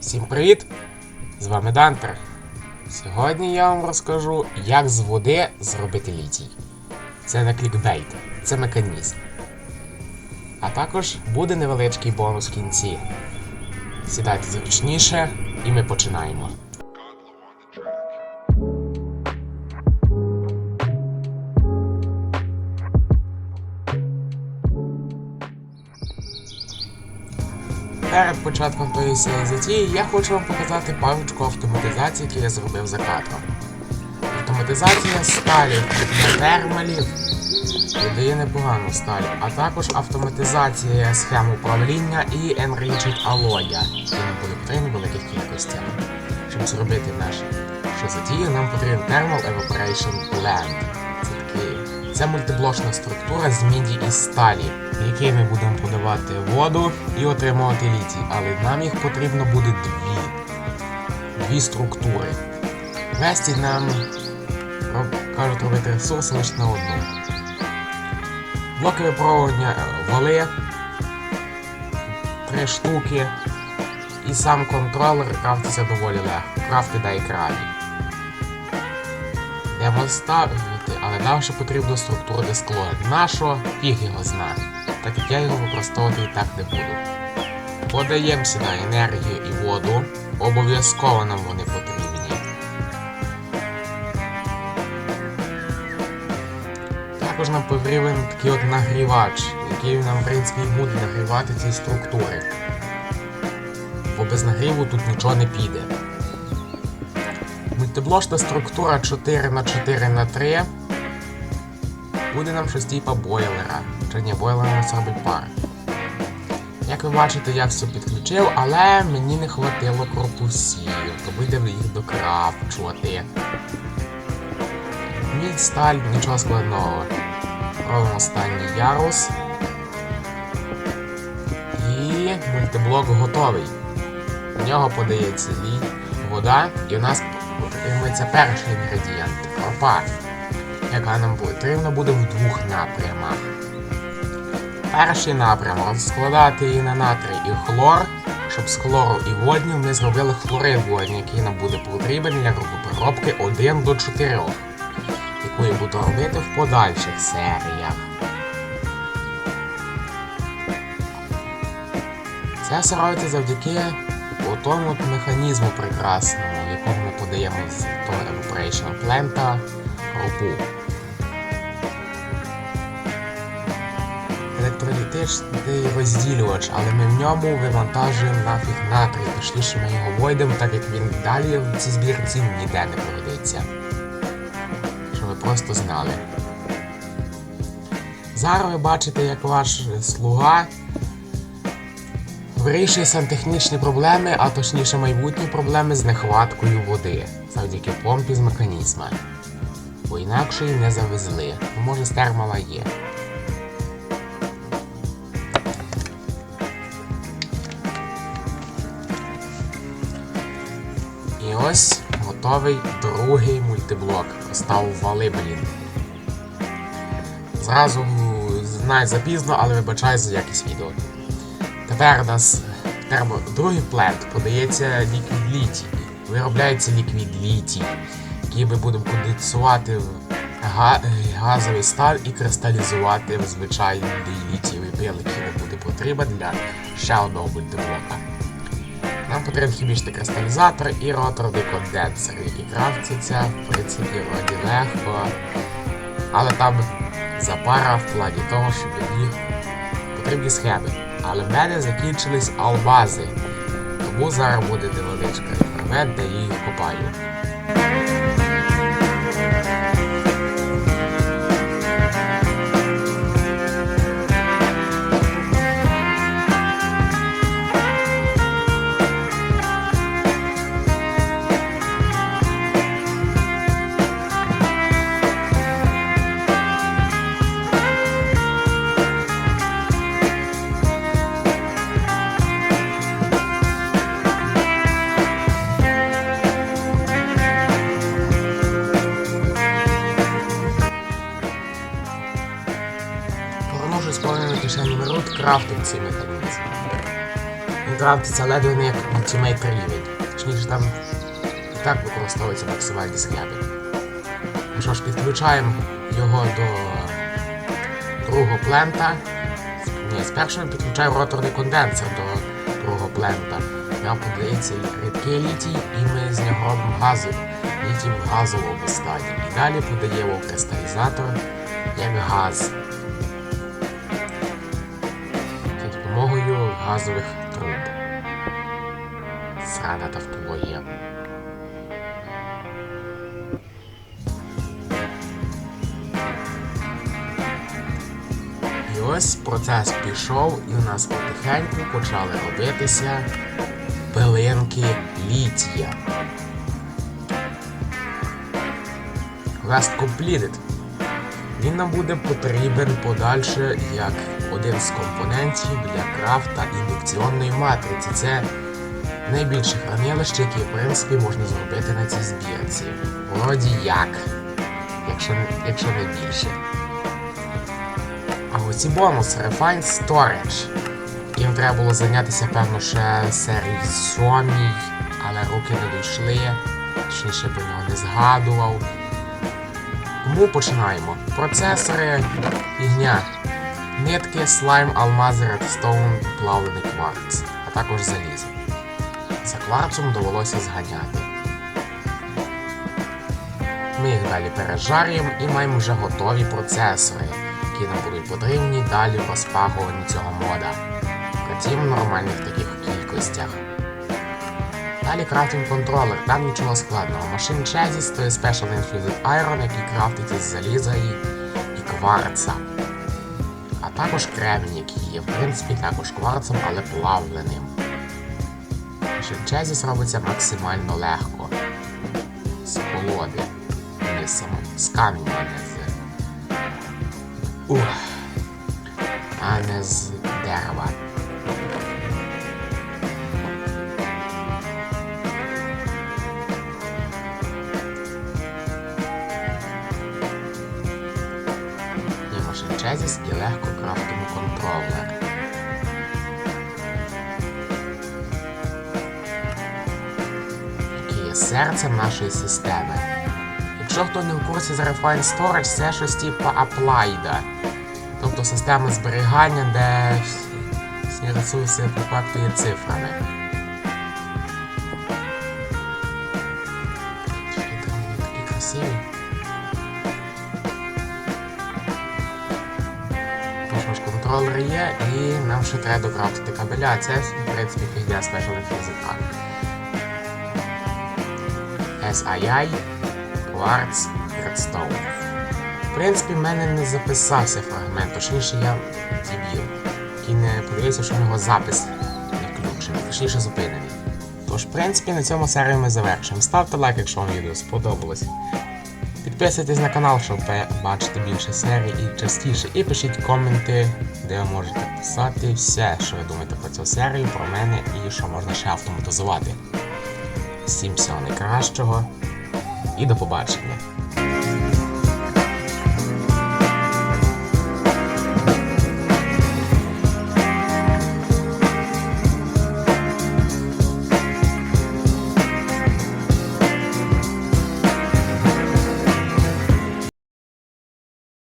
Всім привіт! З вами Дантер. Сьогодні я вам розкажу, як з води зробити літій. Це не клікбейт, це механізм. А також буде невеличкий бонус в кінці. Сідайте зручніше і ми починаємо. Перед початком тої всієї затії я хочу вам показати парочку автоматизацій, які я зробив за кадром. Автоматизація сталі для термалів видає непогану сталь, а також автоматизація схем управління і Enriched Alloy, які нам буде потрібні в великих кількостях. Щоб зробити нашу затію, нам потрібен Thermal Evaporation Plant. Це такий це мультиблочна структура з міді і сталі, в якій ми будемо подавати воду і отримувати літій. Але нам їх потрібно буде дві. Дві структури. Вести нам кажуть робити ресурси лише на одну. Блоки випробування е, воли, три штуки. І сам контролер крафтиться доволі легко. Крафти дай крабі. Йдемо ставити, але нам ще потрібно структуру для скло. Нащо фіг його зна, так як я його використовувати і так не буду. Подаємо сюди енергію і воду. Обов'язково нам вони потрібні. Також нам потрібен такий от нагрівач, який нам, в принципі, буде нагрівати ці структури. Бо без нагріву тут нічого не піде. Мультиблочна структура 4 на 4 на 3 буде нам щось типа бойлера. Чи ні, бойлер у нас робить пар. Як ви бачите, я все підключив, але мені не хватило корпусів, то будемо їх докрапчувати. Мідь, сталь, нічого складного. Робимо останній ярус. І мультиблок готовий. В нього подається лід, вода, і у нас отримується перший інгредієнт кропа, яка нам потрібна буде в двох напрямах. Перший напрям розкладати її на натрій і хлор, щоб з хлору і водню ми зробили хлорид водню, який нам буде потрібен для переробки 1 до 4, яку я буду робити в подальших серіях. Це все завдяки тому от механізму прекрасному, в якому ми подаємо з того Evaporation Plant ропу. Електролітичний розділювач, але ми в ньому вивантажуємо нафіг натрій, точніше ми його войдемо, так як він далі в цій збірці ніде не пригодиться. Щоб ви просто знали. Зараз ви бачите, як ваш слуга вирішує сантехнічні проблеми, а точніше майбутні проблеми з нехваткою води завдяки помпі з механізма. Бо інакше її не завезли. Ну, може з термала є. І ось готовий другий мультиблок. Поставив вали, блін. Зразу знаю запізно, але вибачаю за якість відео. Тепер у нас термо... другий плент подається ліквід літій. Виробляється ліквід літій, який ми будемо конденсувати в га... газовий сталь і кристалізувати в звичайний літієвий пил, який нам буде потрібен для ще одного мультиблока. Нам потрібен хімічний кристалізатор і роторний конденсер, які крафтяться, в принципі, вроді легко. Але там запара в плані того, що мені потрібні схеми. Але в мене закінчились алмази. Тому зараз буде невеличка експеримент, де їх копаю. Повернувшись повними кишені цей механізм. Він крафтиться ледве не як ультимейт рівень. Точніше там і так використовуються максимальні скляби. Ну що ж, підключаємо його до другого плента. Ні, спершу підключаю роторний конденсер до другого плента. Нам подається рідкий літій, і ми з нього робимо газу, літій в газовому стані. І далі подаємо в кристалізатор як газ. Газових труб. Срана тавтологія. І ось процес пішов, і у нас потихеньку почали робитися пилинки літія. Quest completed. Він нам буде потрібен подальше як один з компонентів для крафта індукційної матриці. Це найбільше хранилище, яке в принципі можна зробити на цій збірці. Вроді як, якщо, якщо не більше. А оці бонуси Refined Storage. Їм треба було зайнятися, певно, ще серії сьомій, але руки не дійшли, точніше про нього не згадував. Тому починаємо. Процесори, фігня, нитки, слайм, алмази, редстоун, плавлений кварц, а також залізо. За кварцом довелося зганяти. Ми їх далі пережарюємо і маємо вже готові процесори, які нам будуть потрібні далі в розпагуванні цього мода. Втім, в нормальних таких кількостях. Далі крафтинг контролер, там нічого складного. Машин Chassis то є Special Infused Iron, який крафтить із заліза і, і кварца. Також кремінь, який є, в принципі, також кварцем, але плавленим. Шевчезіс робиться максимально легко. З колоди. Не само. З каміння, а не з. Ух. А не з дерева. Серцем нашої системи. Якщо хто не в курсі з Refined Storage, це щось типу Applied. Тобто система зберігання, де всі- ресурси по факту є цифрами. Такі красиві. Тож контролер є, і нам ще треба докрафтити кабеля. Це, в принципі, фігня Special Physics. SII, Quartz, Redstone. В принципі, в мене не записався фрагмент, точніше я дебіл, який не подивився, що в нього запис відключений, точніше зупинений. Тож, в принципі, на цьому серію ми завершимо. Ставте лайк, якщо вам відео сподобалось. Підписуйтесь на канал, щоб бачити більше серій і частіше. І пишіть коменти, де ви можете писати все, що ви думаєте про цю серію, про мене і що можна ще автоматизувати. Всім всього найкращого і до побачення.